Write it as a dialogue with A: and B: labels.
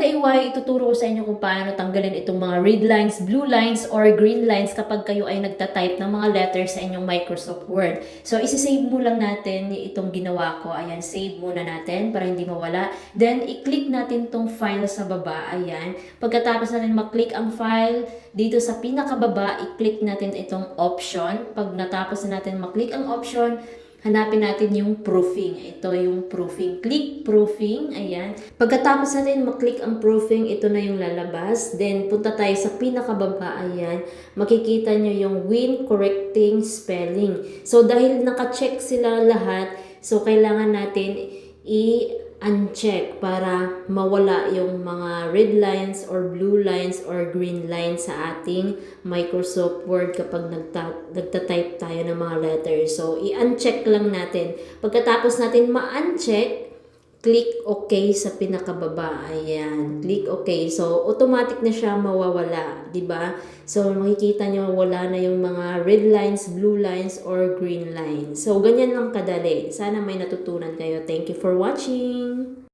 A: ka-DIY, ituturo ko sa inyo kung paano tanggalin itong mga red lines, blue lines, or green lines kapag kayo ay nagta-type ng mga letters sa inyong Microsoft Word. So, isi-save mo lang natin itong ginawa ko. Ayan, save muna natin para hindi mawala. Then, i-click natin tong file sa baba. Ayan. Pagkatapos natin mag-click ang file, dito sa pinakababa, i-click natin itong option. Pag natapos na natin mag-click ang option, hanapin natin yung proofing. Ito yung proofing. Click proofing. Ayan. Pagkatapos natin maklik ang proofing, ito na yung lalabas. Then, punta tayo sa pinakababa. Ayan. Makikita nyo yung win correcting spelling. So, dahil naka-check sila lahat, so kailangan natin i-uncheck para mawala yung mga red lines or blue lines or green lines sa ating Microsoft Word kapag nagta- nagta-type tayo ng mga letters. So, i-uncheck lang natin. Pagkatapos natin ma-uncheck, click OK sa pinakababa. Ayan, click OK. So, automatic na siya mawawala, 'di ba? So, makikita nyo wala na yung mga red lines, blue lines, or green lines. So, ganyan lang kadali. Sana may natutunan kayo. Thank you for watching!